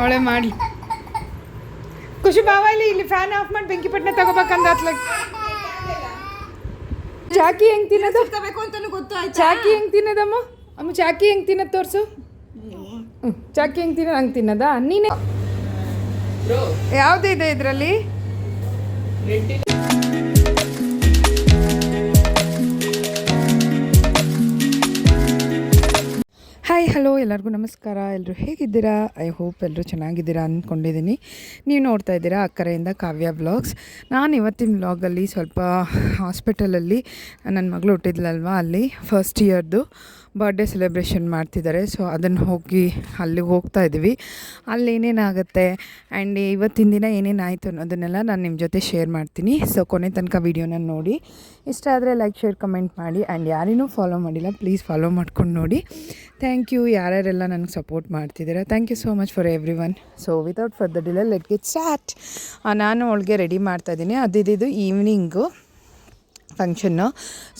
ಅವಳೆ ಮಾಡಿ. ಖುಷಿ ಬಾವ ಇಲ್ಲಿ ಇಲ್ಲಿ ಫ್ಯಾನ್ ಆಫ್ ಮಾಡಿ ಬೆಂಕಿ ಪಟ್ಟಣ ತಗೋಬೇಕಂದ ಚಾಕಿ ಹೆಂಗ್ ತಿನ್ನೋದು? ಅಂತಾನು ಗೊತ್ತು ಚಾಕಿ ಹೆಂಗ್ ತಿನ್ನೋದಮ್ಮ? ಅಮ್ಮ ಚಾಕಿ ಹೆಂಗ್ ತಿನ್ನೋದು ತೋರ್ಸು. ಚಾಕಿ ಹೆಂಗ್ ತಿನ್ನೋದು ಹಂಗೆ ತಿನ್ನೋದಾ? ನೀನೆ. ಯಾವುದಿದೆ ಇದರಲ್ಲಿ? ಹಾಯ್ ಹಲೋ ಎಲ್ಲರಿಗೂ ನಮಸ್ಕಾರ. ಎಲ್ಲರೂ ಹೇಗಿದ್ದೀರಾ? ಐ ಹೋಪ್ ಎಲ್ಲರೂ ಚೆನ್ನಾಗಿದ್ದೀರಾ ಅಂದ್ಕೊಂಡಿದ್ದೀನಿ ನೀವು ನೋಡ್ತಾ ಇದ್ದೀರಾ ಅಕ್ಕರೆಯಿಂದ ಕಾವ್ಯ ಬ್ಲಾಗ್ಸ್ ನಾನು ಇವತ್ತಿನ ಬ್ಲಾಗಲ್ಲಿ ಸ್ವಲ್ಪ ಹಾಸ್ಪಿಟಲಲ್ಲಿ ನನ್ನ ಮಗಳು ಹುಟ್ಟಿದ್ಲಲ್ವ ಅಲ್ಲಿ ಫಸ್ಟ್ ಇಯರ್ದು ಬರ್ಡೇ ಸೆಲೆಬ್ರೇಷನ್ ಮಾಡ್ತಿದ್ದಾರೆ. ಸೊ ಅದನ್ನು ಹೋಗಿ ಅಲ್ಲಿಗೆ ಹೋಗ್ತಾ ಇದ್ದೀವಿ ಅಲ್ಲಿ ಏನೇನಾಗುತ್ತೆ ಆ್ಯಂಡ್ ಇವತ್ತಿನ ದಿನ ಏನೇನಾಯಿತು ಅನ್ನೋದನ್ನೆಲ್ಲ ನಾನು ನಿಮ್ಮ ಜೊತೆ ಶೇರ್ ಮಾಡ್ತೀನಿ. ಸೊ ಕೊನೆ ತನಕ ವೀಡಿಯೋನ ನೋಡಿ. ಇಷ್ಟ ಆದರೆ ಲೈಕ್ ಶೇರ್ ಕಮೆಂಟ್ ಮಾಡಿ ಆ್ಯಂಡ್ ಯಾರೇನೂ ಫಾಲೋ ಮಾಡಿಲ್ಲ ಪ್ಲೀಸ್ ಫಾಲೋ ಮಾಡ್ಕೊಂಡು ನೋಡಿ. ಥ್ಯಾಂಕ್ ಯು ಯಾರ್ಯಾರೆಲ್ಲ ನನಗೆ ಸಪೋರ್ಟ್ ಮಾಡ್ತಿದ್ದೀರಾ? Thank you so much for everyone so without further delay let get start ನಾನು ಅವಳಿಗೆ ರೆಡಿ ಮಾಡ್ತಾಯಿದ್ದೀನಿ ಅದಿದ್ದು ಈವ್ನಿಂಗು ಫಂಕ್ಷನ್ನು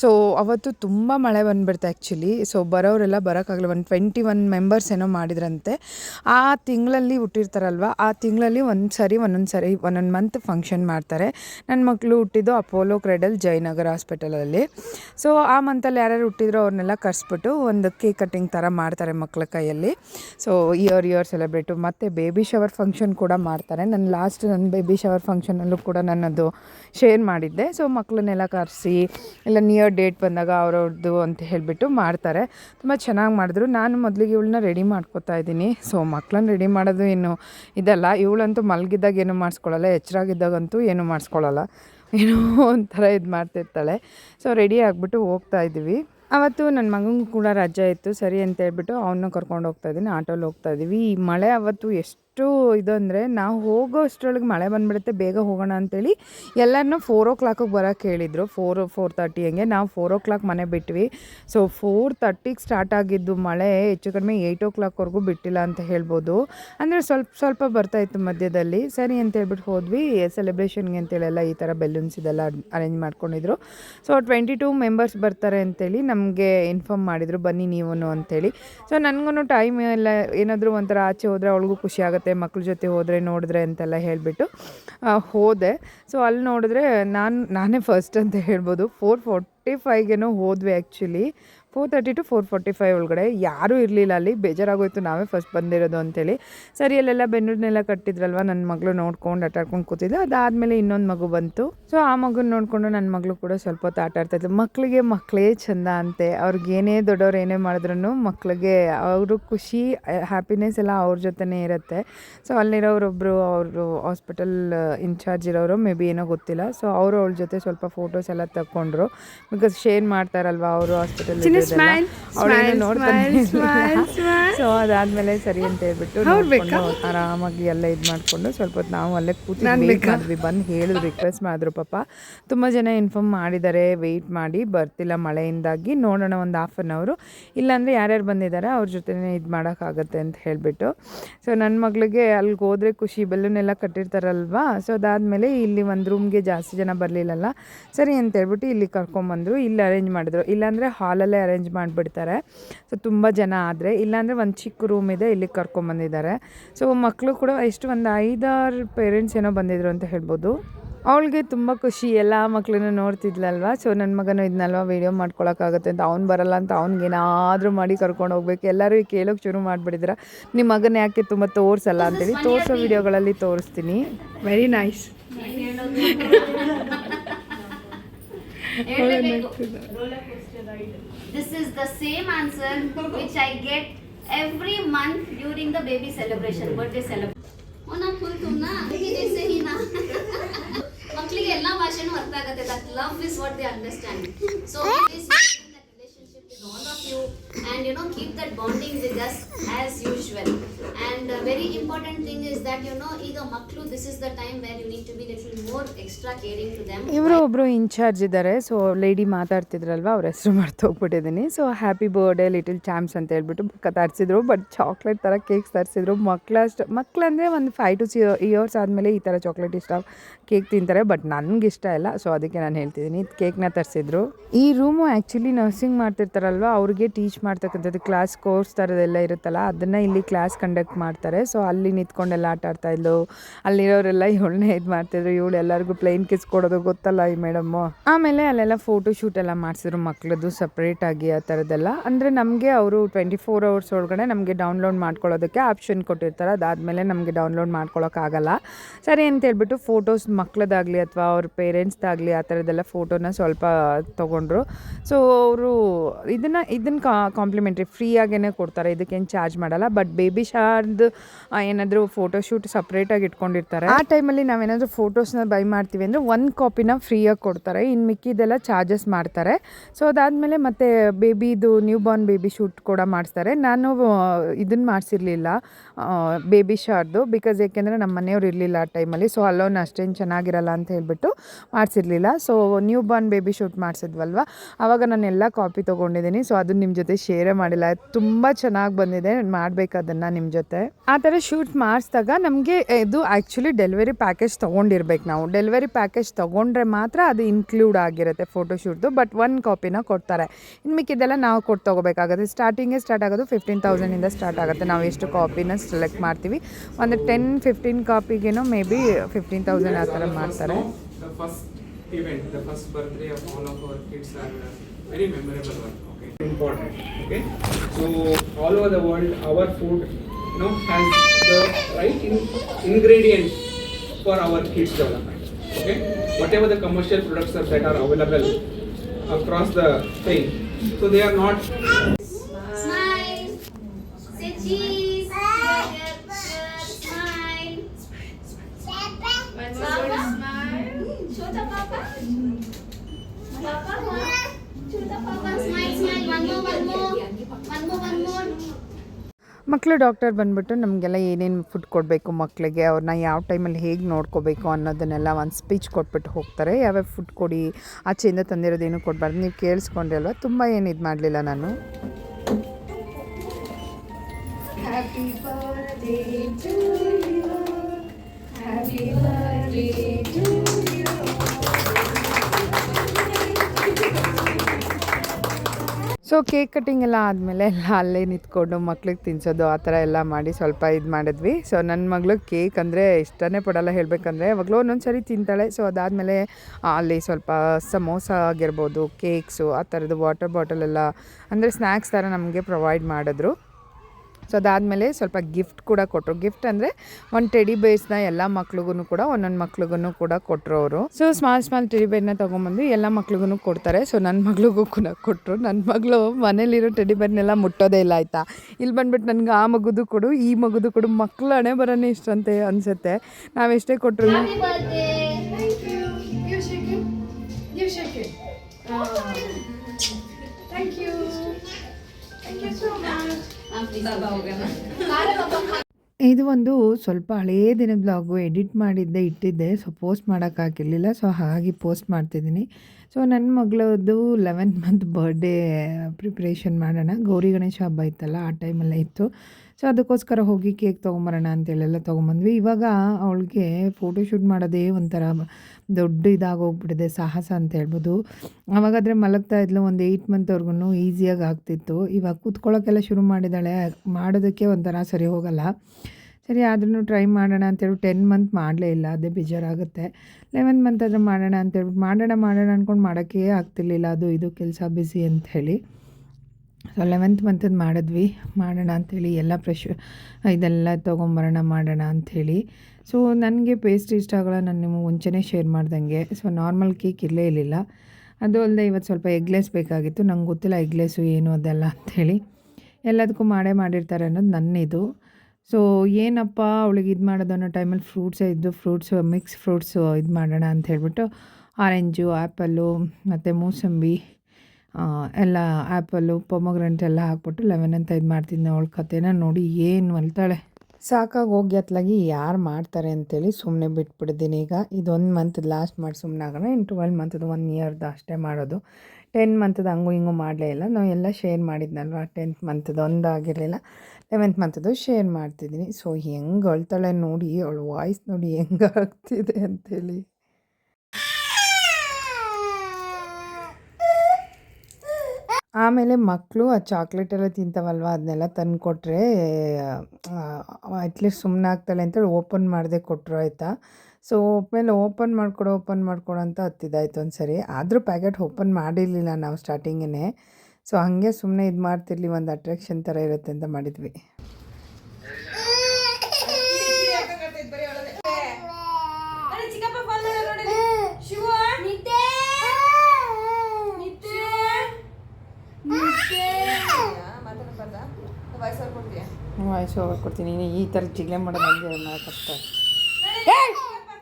ಸೊ ಅವತ್ತು ತುಂಬ ಮಳೆ ಬಂದುಬಿಡ್ತು ಆ್ಯಕ್ಚುಲಿ ಸೊ ಬರೋರೆಲ್ಲ ಬರೋಕ್ಕಾಗಲ್ಲ. ಒಂದು ಟ್ವೆಂಟಿ ಒನ್ ಮೆಂಬರ್ಸ್ ಏನೋ ಮಾಡಿದ್ರಂತೆ. ಆ ತಿಂಗಳಲ್ಲಿ ಹುಟ್ಟಿರ್ತಾರಲ್ವ? ಆ ತಿಂಗಳಲ್ಲಿ ಒಂದು ಸರಿ ಒಂದೊಂದು ಸರಿ ಒಂದೊಂದು ಮಂತ್ ಫಂಕ್ಷನ್ ಮಾಡ್ತಾರೆ. ನನ್ನ ಮಕ್ಕಳು ಹುಟ್ಟಿದ್ದು ಅಪೋಲೋ ಕ್ರೆಡಲ್ ಜಯನಗರ ಹಾಸ್ಪಿಟಲಲ್ಲಿ ಸೊ ಆ ಮಂತಲ್ಲಿ ಯಾರ್ಯಾರು ಹುಟ್ಟಿದ್ರು ಅವ್ರನ್ನೆಲ್ಲ ಕರೆಸ್ಬಿಟ್ಟು ಒಂದು ಕೇಕ್ ಕಟ್ಟಿಂಗ್ ಥರ ಮಾಡ್ತಾರೆ ಮಕ್ಕಳ ಕೈಯಲ್ಲಿ. ಸೊ ಇಯರ್ ಇಯರ್ ಸೆಲೆಬ್ರೇಟು ಮತ್ತು ಬೇಬಿ ಶವರ್ ಫಂಕ್ಷನ್ ಕೂಡ ಮಾಡ್ತಾರೆ. ನನ್ನ ಲಾಸ್ಟ್ ನನ್ನ ಬೇಬಿ ಶವರ್ ಫಂಕ್ಷನಲ್ಲೂ ಕೂಡ ನನ್ನದು ಶೇರ್ ಮಾಡಿದ್ದೆ. ಸೊ ಮಕ್ಕಳನ್ನೆಲ್ಲ ಕರೆಸಿ ಇಲ್ಲ ನಿಯರ್ ಡೇಟ್ ಬಂದಾಗ ಅವ್ರವ್ರದ್ದು ಅಂತ ಹೇಳಿಬಿಟ್ಟು ಮಾಡ್ತಾರೆ. ತುಂಬ ಚೆನ್ನಾಗಿ ಮಾಡಿದ್ರು. ನಾನು ಮೊದಲಿಗೆ ಇವಳನ್ನ ರೆಡಿ ಮಾಡ್ಕೊತಾ ಇದ್ದೀನಿ. ಸೊ ಮಕ್ಕಳನ್ನ ರೆಡಿ ಮಾಡೋದು ಏನು ಇದಲ್ಲ. ಇವಳಂತೂ ಮಲಗಿದ್ದಾಗ ಏನು ಮಾಡಿಸ್ಕೊಳ್ಳಲ್ಲ ಎಚ್ಚರಾಗಿದ್ದಾಗಂತೂ ಏನು ಮಾಡಿಸ್ಕೊಳ್ಳಲ್ಲ ಏನೋ ಒಂಥರ ಇದು ಮಾಡ್ತಿರ್ತಾಳೆ. ಸೊ ರೆಡಿ ಆಗಿಬಿಟ್ಟು ಹೋಗ್ತಾ ಇದ್ದೀವಿ. ಅವತ್ತು ನನ್ನ ಮಗನಿಗೂ ಕೂಡ ರಜೆ ಇತ್ತು. ಸರಿ ಅಂತ ಹೇಳ್ಬಿಟ್ಟು ಅವನ್ನ ಕರ್ಕೊಂಡು ಹೋಗ್ತಾ ಇದ್ದೀನಿ. ಆಟೋಲಿ ಹೋಗ್ತಾ ಇದ್ದೀವಿ. ಈ ಮಳೆ ಅವತ್ತು ಎಷ್ಟು ಇದು ಅಂದರೆ ನಾವು ಹೋಗೋ ಅಷ್ಟರೊಳಗೆ ಮಳೆ ಬಂದುಬಿಡುತ್ತೆ, ಬೇಗ ಹೋಗೋಣ ಅಂತೇಳಿ ಎಲ್ಲರನ್ನೂ ಫೋರ್ ಓ ಕ್ಲಾಕಿಗೆ ಬರೋಕ್ಕೆ ಹೇಳಿದರು. ಫೋರ್ ಫೋರ್ ತರ್ಟಿ ಹಂಗೆ ನಾವು ಫೋರ್ ಓ ಕ್ಲಾಕ್ ಮನೆ ಬಿಟ್ವಿ. ಸೊ ಫೋರ್ ತರ್ಟಿಗೆ ಸ್ಟಾರ್ಟ್ ಆಗಿದ್ದು ಮಳೆ ಹೆಚ್ಚು ಕಡಿಮೆ ಏಯ್ಟ್ ಓ ಕ್ಲಾಕ್ವರೆಗೂ ಬಿಟ್ಟಿಲ್ಲ ಅಂತ ಹೇಳ್ಬೋದು. ಅಂದರೆ ಸ್ವಲ್ಪ ಸ್ವಲ್ಪ ಬರ್ತಾಯಿತ್ತು ಮಧ್ಯದಲ್ಲಿ. ಸರಿ ಅಂತ ಹೇಳ್ಬಿಟ್ಟು ಹೋದ್ವಿ. ಸೆಲೆಬ್ರೇಷನ್ಗೆ ಅಂತೇಳೆಲ್ಲ ಈ ಥರ ಬೆಲೂನ್ಸ್ ಇದೆಲ್ಲ ಅರೇಂಜ್ ಮಾಡ್ಕೊಂಡಿದ್ರು. ಸೊ ಟ್ವೆಂಟಿ ಟೂ ಮೆಂಬರ್ಸ್ ಬರ್ತಾರೆ ಅಂತೇಳಿ ನಮಗೆ ಇನ್ಫಾರ್ಮ್ ಮಾಡಿದರು. ಬನ್ನಿ ನೀವು ಅಂತೇಳಿ. ಸೊ ನನಗೂ ಟೈಮ್ ಎಲ್ಲ ಏನಾದರೂ ಒಂಥರ ಆಚೆ ಹೋದರೆ ಅವಳಿಗೂ ಖುಷಿ ಆಗುತ್ತೆ. ಮಕ್ಳ ಜೊತೆ ಹೋದರೆ ನೋಡಿದ್ರೆ ಅಂತೆಲ್ಲ ಹೇಳಿಬಿಟ್ಟು ಹೋದೆ. ಸೊ ಅಲ್ಲಿ ನೋಡಿದ್ರೆ ನಾನು, ನಾನೇ ಫಸ್ಟ್ ಅಂತ ಹೇಳ್ಬೋದು. ಫೋರ್ ಫೋರ್ಟಿ ಫೈವ್ಗೆನೋ ಹೋದ್ವಿ actually four thirty two four forty five ಒಳಗಡೆ ಯಾರೂ ಇರಲಿಲ್ಲ ಅಲ್ಲಿ. ಬೇಜಾರಾಗೋಯ್ತು, ನಾವೇ ಫಸ್ಟ್ ಬಂದಿರೋದು ಅಂತೇಳಿ. ಸರಿ, ಅಲ್ಲೆಲ್ಲ ಬೆನ್ನೂರನ್ನೆಲ್ಲ ಕಟ್ಟಿದ್ರಲ್ವ? ನನ್ನ ಮಗಳು ನೋಡ್ಕೊಂಡು ಆಟಾಡ್ಕೊಂಡು ಕೂತಿದ್ದೆ ಅದಾದಮೇಲೆ ಇನ್ನೊಂದು ಮಗು ಬಂತು. ಸೊ ಆ ಮಗುನ ನೋಡಿಕೊಂಡು ನನ್ನ ಮಗಳು ಕೂಡ ಸ್ವಲ್ಪ ಹೊತ್ತು ಆಟ ಮಕ್ಕಳಿಗೆ ಮಕ್ಕಳೇ ಚಂದ ಅಂತೆ. ಅವ್ರಿಗೇನೇ ದೊಡ್ಡವ್ರು ಏನೇ ಮಾಡಿದ್ರು ಮಕ್ಕಳಿಗೆ ಅವರು ಖುಷಿ ಹ್ಯಾಪಿನೆಸ್ ಎಲ್ಲ ಅವ್ರ ಜೊತೆನೇ ಇರುತ್ತೆ. ಸೊ ಅಲ್ಲಿರೋರೊಬ್ಬರು ಅವರು ಹಾಸ್ಪಿಟಲ್ ಇನ್ಚಾರ್ಜ್ ಇರೋರು ಮೇ ಬಿ ಏನೋ ಗೊತ್ತಿಲ್ಲ. ಸೊ ಅವರು ಅವಳ ಜೊತೆ ಸ್ವಲ್ಪ ಫೋಟೋಸ್ ಎಲ್ಲ ತಗೊಂಡ್ರು ಬಿಕಾಸ್ ಶೇರ್ ಮಾಡ್ತಾರಲ್ವ, ಅವರು ಹಾಸ್ಪಿಟಲ್ ಅವಳೇನು ನೋಡ್ತಾನೆ ಸೊ ಅದಾದ್ಮೇಲೆ ಸರಿ ಅಂತ ಹೇಳ್ಬಿಟ್ಟು ಆರಾಮಾಗಿ ಎಲ್ಲ ಇದು ಮಾಡ್ಕೊಂಡು ಸ್ವಲ್ಪ ಹೊತ್ತು ನಾವು ಅಲ್ಲೇ ಕೂತು ಮಾಡಿದ್ವಿ. ಬಂದು ಹೇಳಿದ್ರು ರಿಕ್ವೆಸ್ಟ್ ಮಾಡಿದ್ರು ಪಾಪ. ತುಂಬ ಜನ ಇನ್ಫಾರ್ಮ್ ಮಾಡಿದ್ದಾರೆ ವೆಯ್ಟ್ ಮಾಡಿ ಬರ್ತಿಲ್ಲ ಮಳೆಯಿಂದಾಗಿ. ನೋಡೋಣ ಒಂದು ಹಾಫ್ ಆನ್ ಅವರು ಇಲ್ಲಾಂದರೆ ಯಾರ್ಯಾರು ಬಂದಿದ್ದಾರೆ ಅವ್ರ ಜೊತೆನೇ ಇದು ಮಾಡೋಕ್ಕಾಗತ್ತೆ ಅಂತ ಹೇಳಿಬಿಟ್ಟು. ಸೊ ನನ್ನ ಮಗಳಿಗೆ ಅಲ್ಲಿಗೆ ಹೋದರೆ ಖುಷಿ ಬೆಲ್ಲೂನೆಲ್ಲ ಕಟ್ಟಿರ್ತಾರಲ್ವಾ? ಸೊ ಅದಾದಮೇಲೆ ಇಲ್ಲಿ ಒಂದು ರೂಮ್ಗೆ ಜಾಸ್ತಿ ಜನ ಬರಲಿಲ್ಲಲ್ಲ? ಸರಿ ಅಂತ ಹೇಳ್ಬಿಟ್ಟು ಇಲ್ಲಿ ಕರ್ಕೊಂಬಂದರು ಇಲ್ಲಿ ಅರೇಂಜ್ ಮಾಡಿದ್ರು. ಇಲ್ಲಾಂದರೆ ಹಾಲಲ್ಲೇ ಅರೇಂಜ್ ಮಾಡಿಬಿಡ್ತಾರೆ. ಸೊ ತುಂಬ ಜನ ಆದರೆ ಇಲ್ಲಾಂದರೆ ಒಂದು ಚಿಕ್ಕ ರೂಮ್ ಇದೆ ಇಲ್ಲಿಗೆ ಕರ್ಕೊಂಬಂದಿದ್ದಾರೆ ಸೊ ಮಕ್ಕಳು ಕೂಡ ಎಷ್ಟು ಒಂದು ಐದಾರು ಪೇರೆಂಟ್ಸ್ ಏನೋ ಬಂದಿದ್ರು ಅಂತ ಹೇಳ್ಬೋದು. ಅವಳಿಗೆ ತುಂಬ ಖುಷಿ ಎಲ್ಲ ಮಕ್ಕಳನ್ನ ನೋಡ್ತಿದ್ಲಲ್ವ? ಸೊ ನನ್ನ ಮಗನೂ ಇದನ್ನಲ್ವ ವೀಡಿಯೋ ಮಾಡ್ಕೊಳಕ್ಕಾಗತ್ತೆ ಅಂತ. ಅವ್ನು ಬರಲ್ಲ ಅಂತ ಅವ್ನಿಗೆ ಏನಾದರೂ ಮಾಡಿ ಕರ್ಕೊಂಡು ಹೋಗ್ಬೇಕು. ಎಲ್ಲರೂ ಈಗ ಕೇಳೋಕೆ ಶುರು ಮಾಡಿಬಿಟ್ಟಿದ್ರ. ನಿಮ್ಮ ಮಗನ ಯಾಕೆ ತುಂಬ ತೋರಿಸಲ್ಲ ಅಂತೇಳಿ ತೋರಿಸೋ ವೀಡಿಯೋಗಳಲ್ಲಿ ತೋರಿಸ್ತೀನಿ. Very nice This is the same answer which I get every month during the baby celebration, birthday celebration. ಮಕ್ಕಳಿಗೆ ಎಲ್ಲಾ ಭಾಷೆನೂ ಅರ್ಥ ಆಗುತ್ತೆ that love is what they understand so please that relationship with all of you. And, you know, keep that bonding with us as usual. And a very important thing is that, you know ಈಗ ಮಕ್ಕಳು this is the time where you need to be little more extra caring to them. ಇವರು ಒಬ್ಬರು incharge ಇದ್ದಾರೆ so lady ಮಾತಾಡ್ತಿದ್ರಲ್ವ, ಅವ್ರ ಹೆಸರು ಮರ್ತು ಹೋಗ್ಬಿಟ್ಟಿದ್ದೀನಿ so happy birthday little charms ಅಂತ ಹೇಳ್ಬಿಟ್ಟು ತರಿಸಿದ್ರು. ಬಟ್ ಚಾಕ್ಲೇಟ್ ಥರ ಕೇಕ್ಸ್ ತರಿಸಿದ್ರು. ಮಕ್ಕಳಷ್ಟು ಮಕ್ಕಳಂದರೆ ಒಂದು ಫೈವ್ ಟು ಸಿ ಇಯರ್ಸ್ ಆದಮೇಲೆ ಈ ಥರ ಚಾಕ್ಲೇಟ್ ಇಷ್ಟ ಕೇಕ್ ತಿಂತಾರೆ. ಬಟ್ ನನಗೆ ಇಷ್ಟ ಇಲ್ಲ. ಸೊ ಅದಕ್ಕೆ ನಾನು ಹೇಳ್ತಿದ್ದೀನಿ ಕೇಕ್ನ ತರಿಸಿದ್ರು. ಈ ರೂಮು ಆ್ಯಕ್ಚುಲಿ ನರ್ಸಿಂಗ್ ಮಾಡ್ತಿರ್ತಾರಲ್ವ ಅವ್ರಿಗೆ ಟೀಚ್ ಮಾಡ್ತಕ್ಕಂಥದ್ದು ಕ್ಲಾಸ್ ಕೋರ್ಸ್ ಥರದ್ದೆಲ್ಲ ಇರುತ್ತಲ್ಲ, ಅದನ್ನು ಇಲ್ಲಿ ಕ್ಲಾಸ್ ಕಂಡಕ್ಟ್ ಮಾಡ್ತಾರೆ. ಸೊ ಅಲ್ಲಿ ನಿಂತ್ಕೊಂಡೆಲ್ಲ ಆಟ ಆಡ್ತಾ ಇದ್ಲು. ಅಲ್ಲಿರೋರೆಲ್ಲ ಇವಳನ್ನೇ ಇದು ಮಾಡ್ತಿದ್ರು. ಇವಳು ಎಲ್ಲರಿಗೂ ಪ್ಲೇನ್ ಕಿಸ್ ಕೊಡೋದು ಗೊತ್ತಲ್ಲ ಈ ಮೇಡಮ್ಮು ಆಮೇಲೆ ಅಲ್ಲೆಲ್ಲ ಫೋಟೋ ಶೂಟ್ ಎಲ್ಲ ಮಾಡಿಸಿದ್ರು ಮಕ್ಳದ್ದು ಸಪ್ರೇಟ್ ಆಗಿ ಆ ಥರದ್ದೆಲ್ಲ. ಅಂದರೆ ನಮಗೆ ಅವರು ಟ್ವೆಂಟಿ ಫೋರ್ ಅವರ್ಸ್ ಒಳಗಡೆ ನಮಗೆ ಡೌನ್ಲೋಡ್ ಮಾಡ್ಕೊಳ್ಳೋದಕ್ಕೆ ಆಪ್ಷನ್ ಕೊಟ್ಟಿರ್ತಾರೆ. ಅದಾದಮೇಲೆ ನಮಗೆ ಡೌನ್ಲೋಡ್ ಮಾಡ್ಕೊಳ್ಳೋಕ್ಕಾಗಲ್ಲ ಸರಿ ಅಂತ ಹೇಳ್ಬಿಟ್ಟು ಫೋಟೋಸ್ ಮಕ್ಳದಾಗಲಿ ಅಥವಾ ಅವ್ರ ಪೇರೆಂಟ್ಸ್ದಾಗಲಿ ಆ ಥರದ್ದೆಲ್ಲ ಫೋಟೋನ ಸ್ವಲ್ಪ ತೊಗೊಂಡ್ರು. ಸೊ ಅವರು ಇದನ್ನು ಇದನ್ನು ಕಾಂಪ್ಲಿಮೆಂಟ್ರಿ ಫ್ರೀಯಾಗೇ ಕೊಡ್ತಾರೆ. ಇದಕ್ಕೇನು ಚಾರ್ಜ್ ಮಾಡಲ್ಲ. ಬಟ್ ಬೇಬಿ ಶಾರ್ದು ಏನಾದರೂ ಫೋಟೋ ಶೂಟ್ ಸಪ್ರೇಟಾಗಿ ಇಟ್ಕೊಂಡಿರ್ತಾರೆ. ಆ ಟೈಮಲ್ಲಿ ನಾವೇನಾದರೂ ಫೋಟೋಸ್ನ ಬೈ ಮಾಡ್ತೀವಿ ಅಂದರೆ ಒಂದು ಕಾಪಿನ ಫ್ರೀಯಾಗಿ ಕೊಡ್ತಾರೆ. ಇನ್ನು ಮಿಕ್ಕಿದೆಲ್ಲ ಚಾರ್ಜಸ್ ಮಾಡ್ತಾರೆ. ಸೊ ಅದಾದಮೇಲೆ ಮತ್ತೆ ಬೇಬಿದು ನ್ಯೂ ಬಾರ್ನ್ ಬೇಬಿ ಶೂಟ್ ಕೂಡ ಮಾಡಿಸ್ತಾರೆ. ನಾನು ಇದನ್ನು ಮಾಡಿಸಿರ್ಲಿಲ್ಲ ಬೇಬಿ ಶಾರ್ದು ಬಿಕಾಸ್ ಏಕೆಂದರೆ ನಮ್ಮ ಮನೆಯವ್ರು ಇರಲಿಲ್ಲ ಆ ಟೈಮಲ್ಲಿ ಸೊ ಅಲ್ಲೋನ್ ಅಷ್ಟೇನು ಚೆನ್ನಾಗಿರಲ್ಲ ಅಂತ ಹೇಳ್ಬಿಟ್ಟು ಮಾಡಿಸಿರ್ಲಿಲ್ಲ. So new born baby shoot ಮಾಡಿಸಿದ್ವಲ್ವ? ಆವಾಗ ನಾನು ಎಲ್ಲ ಕಾಪಿ ತೊಗೊಂಡಿದ್ದೀನಿ. ಸೊ ಅದನ್ನ ನಿಮ್ಮ ಜೊತೆ ಶೇರೇ ಮಾಡಿಲ್ಲ. ತುಂಬ ಚೆನ್ನಾಗಿ ಬಂದಿದೆ. ಮಾಡಬೇಕು ಅದನ್ನು ನಿಮ್ಮ ಜೊತೆ. ಆ ಥರ ಶೂಟ್ ಮಾಡಿಸಿದಾಗ ನಮಗೆ ಇದು ಆ್ಯಕ್ಚುಲಿ ಡೆಲಿವರಿ ಪ್ಯಾಕೇಜ್ ತೊಗೊಂಡಿರ್ಬೇಕು ನಾವು. ಡೆಲಿವರಿ ಪ್ಯಾಕೇಜ್ ತೊಗೊಂಡ್ರೆ ಮಾತ್ರ ಅದು ಇನ್ಕ್ಲೂಡ್ ಆಗಿರುತ್ತೆ ಫೋಟೋ ಶೂಟ್ದು ಬಟ್ ಒನ್ ಕಾಪಿನ ಕೊಡ್ತಾರೆ. ಇನ್ನು ಮಿಕ್ಕಿದೆಲ್ಲ ನಾವು ಕೊಟ್ಟು ತೊಗೋಬೇಕಾಗುತ್ತೆ. ಸ್ಟಾರ್ಟಿಂಗೇ ಸ್ಟಾರ್ಟ್ ಆಗೋದು ಫಿಫ್ಟೀನ್ ತೌಸಂಡಿಂದ ಸ್ಟಾರ್ಟ್ ಆಗುತ್ತೆ. ನಾವು ಎಷ್ಟು ಕಾಪಿನ ಸೆಲೆಕ್ಟ್ ಮಾಡ್ತೀವಿ. ಒಂದು ಟೆನ್ ಫಿಫ್ಟೀನ್ ಕಾಪಿಗೇನೋ ಮೇ ಬಿ ಫಿಫ್ಟೀನ್ ತೌಸಂಡ್ ಆ ಥರ ಮಾಡ್ತಾರೆ. Event, the first birthday of all of our kids are very memorable one. Okay, important. Okay, so all over the world, our food, you know, has the right in- for our kids' development. Okay, whatever the commercial products are that are available across the thing, so they are not ಮಕ್ಕಳು doctor ಬಂದ್ಬಿಟ್ಟು ನಮಗೆಲ್ಲ ಏನೇನು food ಕೊಡಬೇಕು ಮಕ್ಕಳಿಗೆ ಅವ್ರನ್ನ ಯಾವ ಟೈಮಲ್ಲಿ ಹೇಗೆ ನೋಡ್ಕೋಬೇಕು ಅನ್ನೋದನ್ನೆಲ್ಲ ಒಂದು ಸ್ಪೀಚ್ ಕೊಟ್ಬಿಟ್ಟು ಹೋಗ್ತಾರೆ. ಯಾವ್ಯಾವ ಫುಡ್ ಕೊಡಿ, ಆಚೆಯಿಂದ ತಂದಿರೋದೇನು ಕೊಡಬಾರ್ದು ನೀವು ಕೇಳಿಸ್ಕೊಂಡ್ರೆ ಅಲ್ವಾ? ತುಂಬ ಏನು ಇದು ಮಾಡಲಿಲ್ಲ ನಾನು. ಸೊ ಕೇಕ್ ಕಟ್ಟಿಂಗ್ ಎಲ್ಲ ಆದಮೇಲೆ ಎಲ್ಲ ಅಲ್ಲೇ ನಿಂತ್ಕೊಂಡು ಮಕ್ಳಿಗೆ ತಿನ್ಸೋದು ಆ ಥರ ಎಲ್ಲ ಮಾಡಿ ಸ್ವಲ್ಪ ಇದು ಮಾಡಿದ್ವಿ. ಸೊ ನನ್ನ ಮಗಳು ಕೇಕ್ ಅಂದರೆ ಇಷ್ಟನೇ ಪಡಲ್ಲ ಹೇಳಬೇಕಂದ್ರೆ ಯಾವಾಗಲೂ ಒಂದೊಂದು ಸರಿ ತಿಂತಾಳೆ. ಸೊ ಅದಾದಮೇಲೆ ಅಲ್ಲಿ ಸ್ವಲ್ಪ ಸಮೋಸ ಆಗಿರ್ಬೋದು ಕೇಕ್ಸು ಆ ಥರದ್ದು ವಾಟರ್ ಬಾಟಲ್ ಎಲ್ಲ, ಅಂದರೆ ಸ್ನ್ಯಾಕ್ಸ್ ಥರ ನಮಗೆ ಪ್ರೊವೈಡ್ ಮಾಡಿದ್ರು. ಸೊ ಅದಾದಮೇಲೆ ಸ್ವಲ್ಪ ಗಿಫ್ಟ್ ಕೂಡ ಕೊಟ್ಟರು ಗಿಫ್ಟ್ ಅಂದರೆ ಒಂದು ಟೆಡಿ ಬೇರ್ಸ್ನ ಎಲ್ಲ ಮಕ್ಳಿಗೂ ಕೂಡ ಒಂದೊಂದು ಮಕ್ಳಿಗೂ ಕೂಡ ಕೊಟ್ಟರು ಅವರು. ಸೊ ಸ್ಮಾಲ್ ಸ್ಮಾಲ್ ಟೆಡಿ ಬೇರ್ನ ತೊಗೊಂಬಂದು ಎಲ್ಲ ಮಕ್ಳಿಗೂ ಕೊಡ್ತಾರೆ. ಸೊ ನನ್ನ ಮಗಳಿಗೂ ಕೂಡ ಕೊಟ್ಟರು ನನ್ನ ಮಗಳು ಮನೇಲಿರೋ ಟೆಡಿ ಬೇರ್ನೆಲ್ಲ ಮುಟ್ಟೋದೇ ಇಲ್ಲ ಆಯಿತಾ. ಇಲ್ಲಿ ಬಂದ್ಬಿಟ್ಟು ನನಗೆ ಆ ಮಗುದು ಕೊಡು ಈ ಮಗುದು ಕೊಡು. ಮಕ್ಳು ಹಣೆ ಬರೋನೇ ಇಷ್ಟಂತೆ ಅನಿಸುತ್ತೆ. ನಾವೆಷ್ಟೇ ಕೊಟ್ಟರು. Thank you. Thank you so much. ಇದು ಒಂದು ಸ್ವಲ್ಪ ಹಳೇ ದಿನದ ಬ್ಲಾಗು ಎಡಿಟ್ ಮಾಡಿದ್ದೆ, ಇಟ್ಟಿದ್ದೆ. ಸೊ ಪೋಸ್ಟ್ ಮಾಡೋಕ್ಕಾಗಿರಲಿಲ್ಲ ಸೊ ಹಾಗೆ ಪೋಸ್ಟ್ ಮಾಡ್ತಿದ್ದೀನಿ. ಸೊ ನನ್ನ ಮಗಳದ್ದು ಲೆವೆನ್ ಮಂತ್ ಬರ್ಡೇ ಪ್ರಿಪ್ರೇಷನ್ ಮಾಡೋಣ. ಗೌರಿ ಗಣೇಶ ಹಬ್ಬ ಇತ್ತಲ್ಲ, ಆ ಟೈಮಲ್ಲೇ ಇತ್ತು. ಸೊ ಅದಕ್ಕೋಸ್ಕರ ಹೋಗಿ ಕೇಕ್ ತೊಗೊಂಬರೋಣ ಅಂತೇಳೆಲ್ಲ ತೊಗೊಂಬಂದ್ವಿ. ಇವಾಗ ಅವಳಿಗೆ ಫೋಟೋಶೂಟ್ ಮಾಡೋದೇ ಒಂಥರ ದೊಡ್ಡ ಇದಾಗೋಗ್ಬಿಟ್ಟಿದೆ, ಸಾಹಸ ಅಂತ ಹೇಳ್ಬೋದು. ಅವಾಗಾದರೆ ಮಲಗ್ತಾ ಇದ್ಲು, ಒಂದು ಏಯ್ಟ್ ಮಂತ್ವರೆಗೂ ಈಸಿಯಾಗಿ ಆಗ್ತಿತ್ತು. ಇವಾಗ ಕೂತ್ಕೊಳ್ಳೋಕ್ಕೆಲ್ಲ ಶುರು ಮಾಡಿದ್ದಾಳೆ ಮಾಡೋದಕ್ಕೆ ಒಂಥರ ಸರಿ ಹೋಗಲ್ಲ. ಸರಿ ಆದ್ರೂ ಟ್ರೈ ಮಾಡೋಣ ಅಂತೇಳಿ ಟೆನ್ ಮಂತ್ ಮಾಡಲೇ ಇಲ್ಲ. ಅದೇ ಬೇಜಾರಾಗುತ್ತೆ. ಲೆವೆನ್ ಮಂತ್ ಆದರೂ ಮಾಡೋಣ ಅಂತೇಳ್ಬಿಟ್ಟು, ಮಾಡೋಣ ಮಾಡೋಣ ಅಂದ್ಕೊಂಡು ಮಾಡೋಕ್ಕೇ ಆಗ್ತಿರ್ಲಿಲ್ಲ. ಅದು ಇದು ಕೆಲಸ ಬ್ಯುಸಿ ಅಂಥೇಳಿ ಸೊ ಲೆವೆಂತ್ ಮಂತದ್ದು ಮಾಡಿದ್ವಿ. ಮಾಡೋಣ ಅಂಥೇಳಿ ಎಲ್ಲ ಫ್ರೆಶ್ ಇದೆಲ್ಲ ತೊಗೊಂಬರೋಣ ಮಾಡೋಣ ಅಂಥೇಳಿ ಸೊ ನನಗೆ ಪೇಸ್ಟ್ ಇಷ್ಟ ಆಗೋಲ್ಲ, ನಾನು ನಿಮಗೆ ಮುಂಚೆನೇ ಶೇರ್ ಮಾಡ್ದಂಗೆ. ಸೊ ನಾರ್ಮಲ್ ಕೇಕ್ ಇರಲೇ ಇರಲಿಲ್ಲ. ಅದು ಅಲ್ಲದೆ ಇವತ್ತು ಸ್ವಲ್ಪ ಎಗ್ಲೆಸ್ ಬೇಕಾಗಿತ್ತು. ನಂಗೆ ಗೊತ್ತಿಲ್ಲ ಎಗ್ಲೆಸ್ಸು ಏನು ಅದೆಲ್ಲ ಅಂಥೇಳಿ ಎಲ್ಲದಕ್ಕೂ ಮಾಡೇ ಮಾಡಿರ್ತಾರೆ ಅನ್ನೋದು ನನ್ನಿದು. ಸೊ ಏನಪ್ಪ ಅವಳಿಗೆ ಇದು ಮಾಡೋದು ಅನ್ನೋ ಟೈಮಲ್ಲಿ ಫ್ರೂಟ್ಸೇ ಇದ್ದು ಫ್ರೂಟ್ಸು ಮಿಕ್ಸ್ ಫ್ರೂಟ್ಸು ಇದು ಮಾಡೋಣ ಅಂತ ಹೇಳ್ಬಿಟ್ಟು ಆರೆಂಜು ಆ್ಯಪಲ್ಲು ಮತ್ತು ಮೂಸಂಬಿ ಎಲ್ಲ ಆ್ಯಪಲ್ಲು ಪೊಮೊಗ್ರೆಂಟ್ ಎಲ್ಲ ಹಾಕ್ಬಿಟ್ಟು ಲೆವೆನ್ ಅಂತ ಇದು ಮಾಡ್ತಿದ್ದೆ ಅವಳ ಕತೆನ ನೋಡಿ ಏನು ಮಲ್ತಾಳೆ ಸಾಕಾಗಿ ಹೋಗಿ ಅತ್ಲಾಗಿ ಯಾರು ಮಾಡ್ತಾರೆ ಅಂತೇಳಿ ಸುಮ್ಮನೆ ಬಿಟ್ಬಿಡ್ದೀನಿ ಈಗ. ಇದೊಂದು ಮಂತ್ ಲಾಸ್ಟ್ ಮಾಡಿ ಸುಮ್ಮನೆ ಆಗೋಣ. ಇನ್ನು ಟ್ವೆಲ್ ಮಂತದ್ದು ಒನ್ ಇಯರ್ದು ಅಷ್ಟೇ ಮಾಡೋದು. ಟೆನ್ ಮಂತ್ದು ಹಂಗೂ ಹಿಂಗೂ ಮಾಡಲೇ ಇಲ್ಲ. ನಾವು ಎಲ್ಲ ಶೇರ್ ಮಾಡಿದ್ನಲ್ವ? ಟೆಂತ್ ಮಂತದ್ದು ಒಂದು ಆಗಿರಲಿಲ್ಲ. ಲೆವೆಂತ್ ಮಂತದ್ದು ಶೇರ್ ಮಾಡ್ತಿದ್ದೀನಿ. ಸೊ ಹೆಂಗೆ ಅಳ್ತಾಳೆ ನೋಡಿ, ಅವಳು ವಾಯ್ಸ್ ನೋಡಿ ಹೆಂಗಾಗ್ತಿದೆ ಅಂತೇಳಿ. ಆಮೇಲೆ ಮಕ್ಕಳು ಆ ಚಾಕ್ಲೇಟ್ ಎಲ್ಲ ತಿಂತಾವಲ್ವ? ಅದನ್ನೆಲ್ಲ ತಂದು ಕೊಟ್ಟರೆ ಅಟ್ಲೀಸ್ಟ್ ಸುಮ್ಮನೆ ಆಗ್ತಾಳೆ ಅಂತೇಳಿ ಓಪನ್ ಮಾಡದೆ ಕೊಟ್ಟರು ಆಯಿತಾ? ಸೊ ಆಮೇಲೆ ಓಪನ್ ಮಾಡಿಕೊಡು ಓಪನ್ ಮಾಡಿಕೊಡು ಅಂತ ಹತ್ತಿದ್ದಾಯ್ತು ಒಂದು ಸರಿ ಆದರೂ ಪ್ಯಾಕೆಟ್ ಓಪನ್ ಮಾಡಿರಲಿಲ್ಲ ನಾವು ಸ್ಟಾರ್ಟಿಂಗೇ ಸೊ ಹಾಗೆ ಸುಮ್ಮನೆ ಇದು ಮಾಡ್ತಿರ್ಲಿ ಒಂದು ಅಟ್ರಾಕ್ಷನ್ ಥರ ಇರುತ್ತೆ ಅಂತ ಮಾಡಿದ್ವಿ ಅರೆ ಚಿಕ್ಕಪ್ಪ ಫೋನ್ ಮಾಡ ನೋಡಿ ಶಿವ ಮಾತಾಡಬಾರ್ದ ವಾಯ್ಸ್ ಅವ್ರು ಕೊಡ್ತೀಯ ವಾಯ್ಸ್ ಓವರ್ ಕೊಡ್ತೀನಿ ನೀನು ಈ ಥರ ಜಿಗ್ಲೆ ಮಾಡೋದು ಹಂಗೆ ಮಾಡಕತ್ತ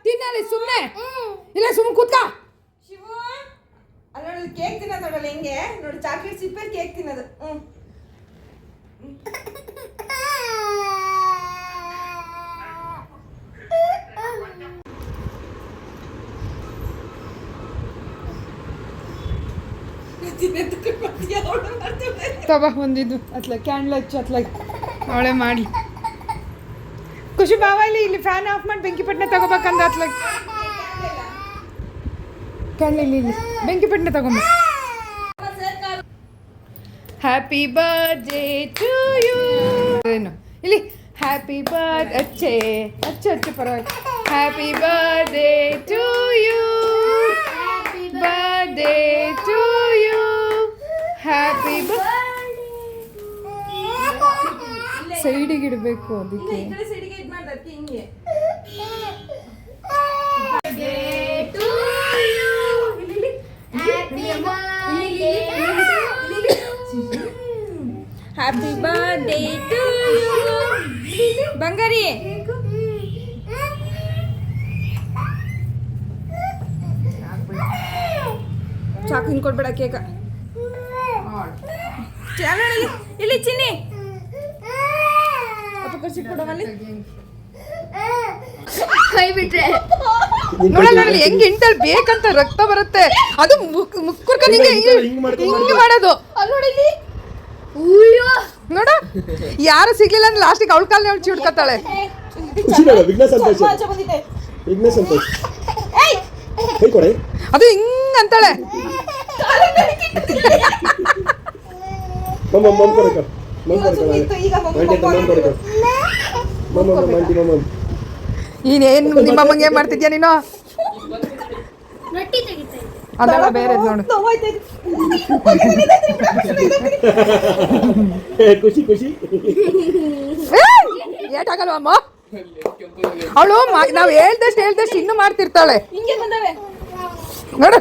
ತಿನ್ನಲಿ ಸುಮ್ಮನೆ ಇಲ್ಲ ಸುಮ್ಮನೆ ಕೂತ್ಕ! ಶಿವ ಅಲ್ಲಿ ನೋಡಿ ಕೇಕ್ ತಿನ್ನೋದು ನೋಡಲ್ಲ ಹೆಂಗೆ? ನೋಡಿ ಚಾಕ್ಲೇಟ್ ಸಿಪ್ಪೆ ಕೇಕ್ ತಿನ್ನೋದು. ಹ್ಞೂ ತಗೋ ಒಂದಿದ್ದು ಅತ್ಲ ಕ್ಯಾಂಡ್ಲ್ ಹಚ್ಚು ಅತ್ಲಾಗ ಅವಳೆ ಮಾಡಲಿ ಖುಷಿ ಬಾವ ಇಲ್ಲಿ ಇಲ್ಲಿ ಫ್ಯಾನ್ ಆಫ್ ಮಾಡಿ ಬೆಂಕಿ ಪಟ್ಟಣ ತಗೋಬೇಕಂದ ಅತ್ಲಾಗ ಕ್ಯಾಂಡ್ಲ್ ಇಲ್ಲಿ ಇಲ್ಲಿ. ಬೆಂಕಿ ಪಟ್ಟಣ ತಗೊಂಬ. ಹ್ಯಾಪಿ ಬರ್ಡೇ ಟು ಯು ಏನು? ಇಲ್ಲಿ ಹ್ಯಾಪಿ ಬರ್ಡ್ ಅಚ್ಚೆ, ಅಚ್ಚು ಅಚ್ಚು ಪರವಾಗಿ happy birthday to you birthday to you happy ಸೈಡಿಗೆ ಇಡಬೇಕು ಅದಕ್ಕೆ. ಈ ಕಡೆ ಸೈಡಿಗೆ ಇದು ಮಾಡ್ದೆ ಅದಕ್ಕೆ ಹಿಂಗೆ. ಹ್ಯಾಪಿ ಬರ್ತ್ಡೇ ಟು ಯು ಬಂಗಾರಿ. ಚಾಕು ಹಿಂಗೆ ಕೊಡ್ಬೇಡ ಕೇಕ ಇಲ್ಲಿ ಇಲ್ಲಿ ಚಿನ್ನಿ. ಕೊಡವಲ್ಲಿ ಕೈ ಬಿಟ್ರೆ. ನೋಡಲ್ಲ ಹೆಂಗ್ ಇಂಟಲ್ ಬೇಕಂತ ರಕ್ತ ಬರುತ್ತೆ. ಅದು ಮುಕ್ ಮುಕ್ಕುರ್ಕೊಂಡು ಹಿಂಗೆ ಹಿಂಗೆ ಹಿಂಗೆ ಮಾಡೋದು. ಅಲ್ಲಿ ನೋಡಿ ಇಲ್ಲಿ. ಉಯ್ಯೋ ನೋಡ ಯಾರು ಸಿಗ್ಲಿಲ್ಲ ಅಂದ್ರೆ ಲಾಸ್ಟಿಗೆ ಅವಳ ಕಾಲನೇ ಅವಳು ಚಿಡ್ಕತ್ತಾಳೆ ಸಂತೋಷ್. ಸಂತೋಷ್. ಅದು ಹಿಂಗ್ ಅಂತಾಳೆ. ಮಮ್ಮ ಮಮ್ಮ ಕೊಡಕ. ಮಮ್ಮ ಕೊಡಕ ಈಗ ಮಮ್ಮ ಕೊಡಕ ಮಮ್ಮ ಮಮ್ಮ ಆಂಟಿ ಮಮ್ಮ ನೀನೇನ್ ನಿಮ್ಮ ಅಮ್ಮಂಗೆ ಏನ್ ಮಾಡ್ತಿದ್ಯಾ ನೀನು? ಅದೆಲ್ಲ ಬೇರೆ ನೋಡು. ಖುಷಿ ಖುಷಿ. ಏಟಾಗಲ್ವ ಅಮ್ಮ? ಅವಳು ನಾವು ಹೇಳ್ದಷ್ಟು ಹೇಳ್ದಷ್ಟು ಇನ್ನೂ ಮಾಡ್ತಿರ್ತಾಳೆ. ಹಿಂಗೆ ಬಂದವೆ. ನೋಡು.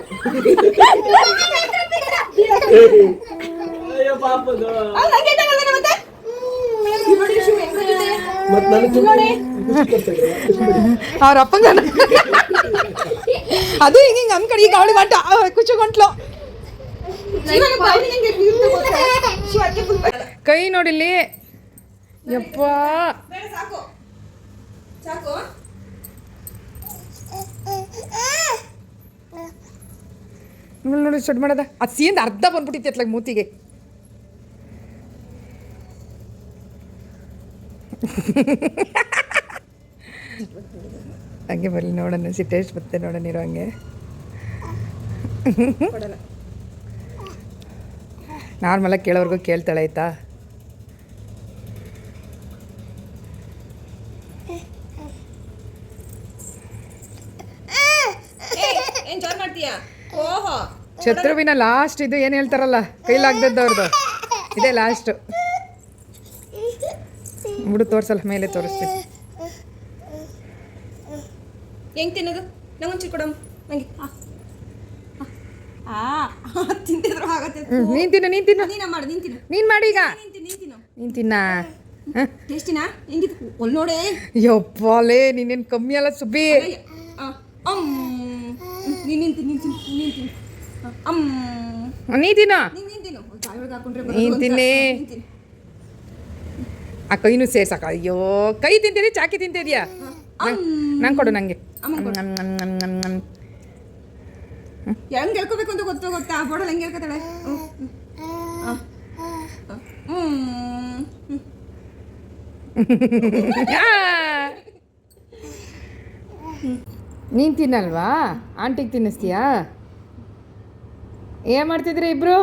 ಅವ್ನು ಅವ್ರ ಅಪ್ಪಂಗ ಅದು ಹಿಂಗ ಹಿಂಗ ಕಡೆ ಈಗ ಅವಳಿಗೆ ಗಂಟ ಕುಚ್ಚು ಗಂಟ್ಲು. ಇವಾಗ ಬಾವ್ನಿಗೆ ಹೆಂಗೆ ಬೀಳ್ತು ಗೊತ್ತಾ? ಶಿವ ಅದಕ್ಕೆ full ಬೇಡ. ಕೈ ನೋಡಿಲ್ಲಿ. ಯಪ್ಪ. ನೋಡಿ ನೋಡಿ ಸ್ಟಾರ್ಟ್ ಮಾಡದ. ಅದು ಸೀನ್ ಅರ್ಧ ಬಂದ್ಬಿಟ್ಟಿತ್ತು ಅತ್ಲಾಗ ಮೂತಿಗೆ. ಹಂಗೆ ಬರಲಿ ನೋಡೋಣ ಸಿ ಟೇಸ್ಟ್ ಬರುತ್ತೆ ನೋಡೋಣ ಇರೋ ಹಂಗೆ. ನಾರ್ಮಲಾಗಿ ಕೇಳೋರ್ಗೂ ಕೇಳ್ತಾಳೆ ಆಯ್ತಾ? ಶತ್ರುವಿನ ಲಾಸ್ಟ್ ಇದು ಏನು ಹೇಳ್ತಾರಲ್ಲ ಕೈಲಾಗ್ದದ್ದವ್ರದ್ದು ಇದೇ ಲಾಸ್ಟು ಬಿಡು ತೋರ್ಸಲ್ಲ ಮೇಲೆ ತೋರಿಸ್ತೀನಿ. ಹೆಂಗ್ ತಿನ್ನೋದು? ನಂಗೊಂಚೂರು ಕೊಡಮ್ಮ. ನಂಗೆ ತಿಂತಿದ್ರು ಆಗತ್ತೆ ನೀನ್ ನೀನು ತಿನ್ನು ನೀನು ತಿನ್ನು. ನೀನ ಮಾಡು ನೀನ್ ತಿನ್ನು. ನೀನು ಮಾಡಿ ಈಗ. ನೀನ್ ತಿನ್ನು ಟೇಸ್ಟಿನಾ ಹೆಂಗಿತ್ತು? ಒಲ್ ನೋಡೆ. ಯಪ್ಪಾಲೇ ನೀನೇನು ಕಮ್ಮಿ ಅಲ್ಲ ಸುಬ್ಬಿ. ಅಮ್. ನೀನ್ ನಿಂತಿ ನೀನ್ ತಿನ್ನು ನೀನ್ ತಿನ್ ಅಮ್. ನೀ ತಿನ್ನು. ನೀನ್ ನೀನ್ ತಿನ್ನು. ಹಾಕೊಂಡ್ರೆ ನೀನ್ ಬರೋದು ಅಂತ. ತಿನ್ನಿ. ಆ ಕೈನೂ ಸೇರ್ಸಕ. ಅಯ್ಯೋ ಕೈ ತಿಂತೀರಿ ಚಾಕಿ ತಿಂತಿದ್ಯಾ? ನಂಗೆ. ಕೊಡು. ನನಗೆ ಹೆಂಗ್ ಹೇಳ್ಕೋಬೇಕು ಅಂತ ಗೊತ್ತೋ ಗೊತ್ತಾ? ಬೋರ್ಡಲ್ಲಿ ಹೆಂಗ್ ಹೇಳ್ಕೊತಾಳೆ? ನೀನು ತಿನ್ನಲ್ವಾ? ಆಂಟಿಗೆ ತಿನ್ನಿಸ್ತೀಯಾ? ಏನು ಮಾಡ್ತಿದ್ರಿ ಇಬ್ರು?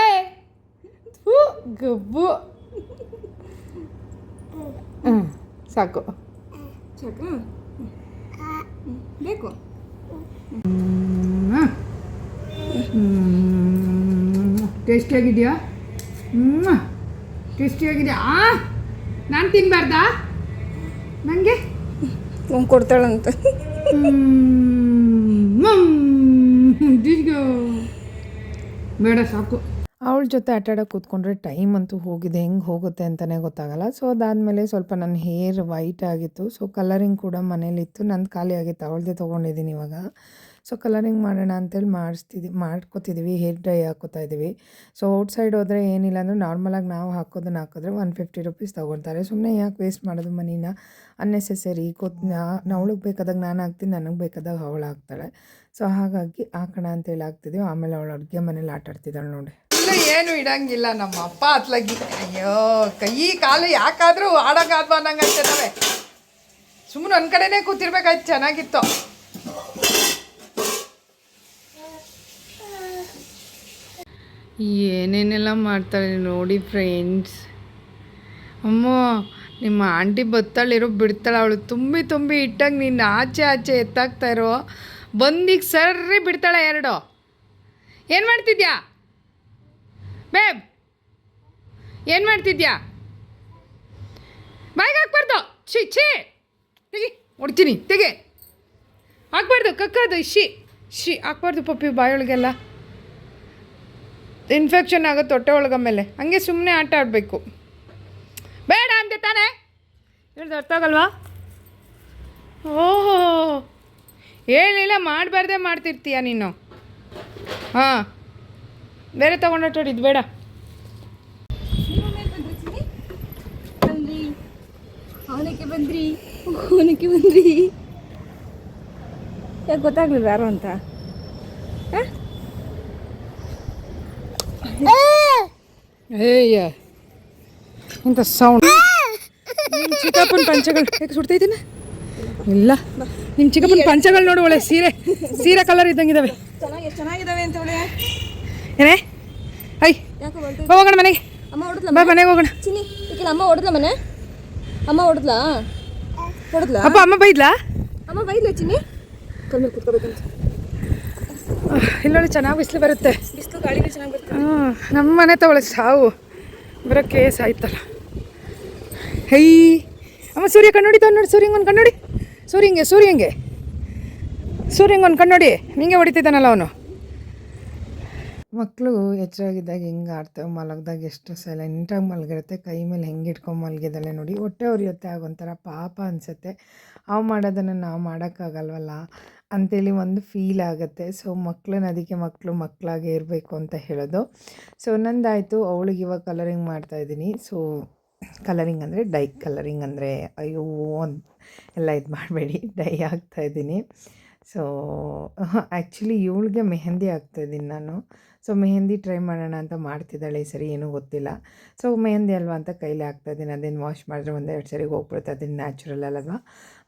ಏಯ್! ಗಬ್ಬು. ಹ್ಮ್, ಸಾಕು. ಸಾಕು? ಬೇಕು? ಟೇಸ್ಟಿಯಾಗಿದೆಯಾ? ಹ್ಞೂ. ಟೇಸ್ಟಿಯಾಗಿದೆ. ಆ ನಾನು ತಿನ್ನಬಾರ್ದಾ ನನಗೆ ಹ್ಞೂ. ಕೊಡ್ತಾಳಂತ ಬೇಡ ಸಾಕು. ಅವಳ ಜೊತೆ ಆಟ ಆಡೋಕೆ ಕೂತ್ಕೊಂಡ್ರೆ ಟೈಮ್ ಅಂತೂ ಹೋಗಿದೆ, ಹೆಂಗೆ ಹೋಗುತ್ತೆ ಅಂತಲೇ ಗೊತ್ತಾಗಲ್ಲ. ಸೊ ಅದಾದಮೇಲೆ ಸ್ವಲ್ಪ ನನ್ನ ಹೇರ್ ವೈಟ್ ಆಗಿತ್ತು. ಸೊ ಕಲರಿಂಗ್ ಕೂಡ ಮನೇಲಿತ್ತು. ನಂದು ಖಾಲಿ ಆಗಿತ್ತು. ಅವಳದೇ ತೊಗೊಂಡಿದ್ದೀನಿ ಇವಾಗ. ಸೊ ಕಲರಿಂಗ್ ಮಾಡೋಣ ಅಂತೇಳಿ ಮಾಡಿಸ್ತಿದ್ವಿ ಮಾಡ್ಕೋತಿದ್ವಿ ಹೇರ್ ಡ್ರೈ ಹಾಕೋತಾ ಇದ್ದೀವಿ. ಸೊ ಔಟ್ ಸೈಡ್ ಹೋದರೆ ಏನಿಲ್ಲ ಅಂದರೆ ನಾರ್ಮಲಾಗಿ ನಾವು ಹಾಕೋದನ್ನ ಹಾಕಿದ್ರೆ ಒನ್ ಫಿಫ್ಟಿ ರುಪೀಸ್ ತೊಗೊಳ್ತಾರೆ. ಸುಮ್ಮನೆ ಯಾಕೆ ವೇಸ್ಟ್ ಮಾಡೋದು ಮನಿನ? ಅನ್ನೆಸೆಸರಿ ಗೊತ್ತು ಅವಳಿಗೆ ಬೇಕಾದಾಗ ನಾನು ಹಾಕ್ತೀನಿ, ನನಗೆ ಬೇಕಾದಾಗ ಅವಳು ಹಾಕ್ತಾಳೆ. ಸೊ ಹಾಗಾಗಿ ಹಾಕೋಣ ಅಂತೇಳಿ ಹಾಕ್ತಿದ್ವಿ ಆಮೇಲೆ ಅವಳು ಅಡುಗೆ ಮನೇಲಿ ಆಟ ಆಡ್ತಿದ್ದಾಳೆ ನೋಡಿ ಏನು ಇಡಂಗಿಲ್ಲ ನಮ್ಮ ಅಪ್ಪ ಅತ್ಲಗಿ. ಅಯ್ಯೋ, ಕೈ ಕಾಲು ಯಾಕಾದರೂ ಆಡೋಕ್ಕಾದ್ವಾ ಅನ್ನಂಗೆ ಆಗ್ತದವೆ ಸುಮ್ಮನೆ ಒಂದು ಕಡೆನೇ ಕೂತಿರ್ಬೇಕಾಯ್ತು, ಚೆನ್ನಾಗಿತ್ತು. ಏನೇನೆಲ್ಲ ಮಾಡ್ತಾಳೆ ನೋಡಿ ಫ್ರೆಂಡ್ಸ್. ಅಮ್ಮ, ನಿಮ್ಮ ಆಂಟಿ ಬತ್ತಾಳಿರೋ ಬಿಡ್ತಾಳೆ, ಅವಳು ತುಂಬಿ ತುಂಬಿ ಇಟ್ಟಾಗ ನಿನ್ನ ಆಚೆ ಆಚೆ ಎತ್ತಾಗ್ತಾ ಇರೋ. ಬಂದಿಗೆ ಸರ್ರಿ ಬಿಡ್ತಾಳೆ ಎರಡು. ಏನು ಮಾಡ್ತಿದ್ಯಾ? ಬೇಬ್ ಏನು ಮಾಡ್ತಿದ್ಯಾ? ಬಾಯ್ಗೆ ಹಾಕ್ಬಾರ್ದು. ಛೀ ಛೀ. ತೆಗಿ, ಹೊಡ್ತೀನಿ, ತೆಗೆ. ಹಾಕ್ಬಾರ್ದು, ಕಕ್ಕದು ಶಿ ಶಿ ಹಾಕ್ಬಾರ್ದು ಪಪ್ಪಿ ಬಾಯೊಳಗೆಲ್ಲ. ಇನ್ಫೆಕ್ಷನ್ ಆಗುತ್ತೆ ಹೊಟ್ಟೆ ಒಳಗೆ ಮೇಲೆ ಹಂಗೆ ಸುಮ್ಮನೆ ಆಟ ಆಡಬೇಕು. ಬೇಡ ಅಂದೆ ತಾನೇ. ಹೇಳ್ದು ಅರ್ಥ ಆಗಲ್ವಾ? ಓಹೋ. ಹೇಳಿಲ್ಲ ಮಾಡಬಾರ್ದೆ ಮಾಡ್ತಿರ್ತೀಯ ನೀನು. ಹಾಂ. ಬೇರೆ ತೊಗೊಂಡಾಟಾಡಿ ಇದು ಬೇಡ. ಬಂದ್ರಿ ಅವನಕ್ಕೆ ಬಂದ್ರಿ ಅವನಕ್ಕೆ ಬಂದ್ರಿ ಯಾಕೆ ಗೊತ್ತಾಗ್ಲಿಲ್ಲ ಯಾರು ಅಂತ? ಏಯ್ಯ ಇಂಥ ಸೌಂಡ್ ನಿಮ್ಮ ಚಿಕ್ಕಪ್ಪನ ಪಂಚಗಳು ಹೇಗೆ ಸುಡ್ತಾ ಇಲ್ಲ. ನಿಮ್ಮ ಚಿಕ್ಕಪ್ಪನ ಪಂಚಗಳು ನೋಡು ಒಳ್ಳೆ ಸೀರೆ ಸೀರೆ ಕಲರ್ ಇದ್ದಂಗಿದಾವೆ ಚೆನ್ನಾಗಿದ್ದಾವೆ ಅಂತ ಏನೇ? ಐ ಹೋಗೋಣ ಮನೆಗೆ. ಅಮ್ಮ ಹೊಡೆದ್ಲ ಬಾ ಮನೆಗೆ ಹೋಗೋಣ. ಚಿನ್ನಿ ಈಗ ಅಮ್ಮ ಹೊಡೆದ್ಲ ಮನೆ? ಅಮ್ಮ ಹೊಡೆದ್ಲಾ? ಹೊಡೆದ್ಲಾ? ಅಪ್ಪ ಅಮ್ಮ ಬೈದ್ಲಾ? ಅಮ್ಮ ಬೈದ್ಲ ಚಿನ್ನಿ? ಕಲ್ ಮೇಲೆ ಕುತ್ಕೋಬೇಕಂತ. ಇಲ್ಲೊಳ್ಳೆ ಚೆನ್ನಾಗಿ ಬಿಸಿಲು ಬರುತ್ತೆ. ಬಿಸಿಲು ಗಾಳಿನೂ ಚೆನ್ನಾಗಿ ಬರುತ್ತೆ ಹಾಂ ನಮ್ಮ ಮನೆ ತಗೊಳ್ಳಿ ಸಾವು. ಬರೋ ಕೇಸ್ ಆಯ್ತಲ್ಲ. ಹೈ ಅಮ್ಮ ಸೂರ್ಯ ಕಣ್ಣುಡಿ ತಗೊಂಡು ನೋಡಿ ಸೂರ್ಯಂಗೆ ಒಂದು ಕಣ್ಣುಡಿ. ಸೂರ್ಯಂಗೆ ಸೂರ್ಯಂಗೆ ಸೂರ್ಯಂಗೆ ಒಂದು ಕಣ್ಣುಡಿ. ನಿಂಗೆ ಹೊಡಿತಿದ್ದಾನಲ್ಲ ಅವನು. ಮಕ್ಕಳು ಎಚ್ಚರಾಗಿದ್ದಾಗ ಹೆಂಗೆ ಆಡ್ತೇವೆ, ಮಲಗಿದಾಗ ಎಷ್ಟು ಸೈಲೆಂಟಾಗಿ ಮಲಗಿರುತ್ತೆ, ಕೈ ಮೇಲೆ ಹೆಂಗೆ ಇಟ್ಕೊಂಡು ಮಲಗಿದ್ದಾಳೆ ನೋಡಿ. ಹೊಟ್ಟೆ ಉರಿಯುತ್ತೆ ಆಗೊಂಥರ ಪಾಪ ಅನಿಸುತ್ತೆ. ಅವು ಮಾಡೋದನ್ನು ನಾವು ಮಾಡೋಕ್ಕಾಗಲ್ವಲ್ಲ ಅಂತೇಳಿ ಒಂದು ಫೀಲ್ ಆಗುತ್ತೆ. ಸೊ ಮಕ್ಕಳನ್ನ ಅದಕ್ಕೆ ಮಕ್ಕಳು ಮಕ್ಕಳಾಗೇ ಇರಬೇಕು ಅಂತ ಹೇಳೋದು. ಸೊ ನಂದಾಯಿತು. ಅವಳಿಗೆ ಇವಾಗ ಕಲರಿಂಗ್ ಮಾಡ್ತಾಯಿದ್ದೀನಿ ಸೊ ಕಲರಿಂಗ್ ಅಂದರೆ ಡೈ ಕಲರಿಂಗ್ ಅಂದರೆ ಅಯ್ಯೋ ಅಂತ ಎಲ್ಲ ಇದು ಮಾಡಬೇಡಿ. ಡೈ ಹಾಕ್ತಾಯಿದ್ದೀನಿ ಸೊ ಆ್ಯಕ್ಚುಲಿ ಇವಳಿಗೆ ಮೆಹಂದಿ ಹಾಕ್ತಾಯಿದ್ದೀನಿ ನಾನು. ಸೊ ಮೆಹಂದಿ ಟ್ರೈ ಮಾಡೋಣ ಅಂತ ಮಾಡ್ತಿದ್ದಾಳೆ, ಈ ಸರಿ ಏನೂ ಗೊತ್ತಿಲ್ಲ. ಸೊ ಮೆಹಂದಿ ಅಲ್ವಾ ಅಂತ ಕೈಲಿ ಹಾಕ್ತಾಯಿದ್ದೀನಿ ಅದೇನು ವಾಶ್ ಮಾಡಿದ್ರೆ ಒಂದೆರಡು ಸರಿ ಹೋಗ್ಬಿಡುತ್ತೆ ಅದೇನು ನ್ಯಾಚುರಲ್ ಅಲ್ವಾ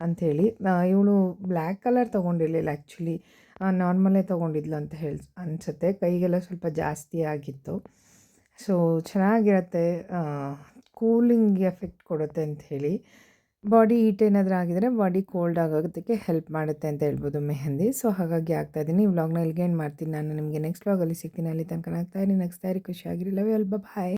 ಅಂಥೇಳಿ. ಇವಳು ಬ್ಲ್ಯಾಕ್ ಕಲರ್ ತೊಗೊಂಡಿರಲಿಲ್ಲ ಆ್ಯಕ್ಚುಲಿ ನಾರ್ಮಲೇ ತೊಗೊಂಡಿದ್ಲು ಅಂತ ಹೇಳಿ, ಅನಿಸುತ್ತೆ, ಕೈಗೆಲ್ಲ ಸ್ವಲ್ಪ ಜಾಸ್ತಿ ಆಗಿತ್ತು. ಸೊ ಚೆನ್ನಾಗಿರತ್ತೆ ಕೂಲಿಂಗ್ ಎಫೆಕ್ಟ್ ಕೊಡುತ್ತೆ ಹೇಳಿ ಬಾಡಿ ಹೀಟ್ ಏನಾದರೂ ಆಗಿದರೆ ಬಾಡಿ ಕೋಲ್ಡ್ ಆಗೋದಕ್ಕೆ ಹೆಲ್ಪ್ ಮಾಡುತ್ತೆ ಅಂತ ಹೇಳ್ಬೋದು ಮೆಹಂದಿ. ಸೊ ಹಾಗಾಗಿ ಆಗ್ತಾಯಿದ್ದೀನಿ ವ್ಲಾಗ್ನ ಇಲ್ಲಿಗೆ ಏನು ಮಾಡ್ತೀನಿ. ನಾನು ನಿಮಗೆ ನೆಕ್ಸ್ಟ್ ವ್ಲಾಗಲ್ಲಿ ಸಿಗ್ತೀನಿ. ಅಲ್ಲಿ ತನಕ ಆಗ್ತಾ ಇರಿ. ನೆಕ್ಸ್ಟ್ ಖುಷಿಯಾಗಿರಿ ಲವ್ ಎಲ್ ಬಾಯ್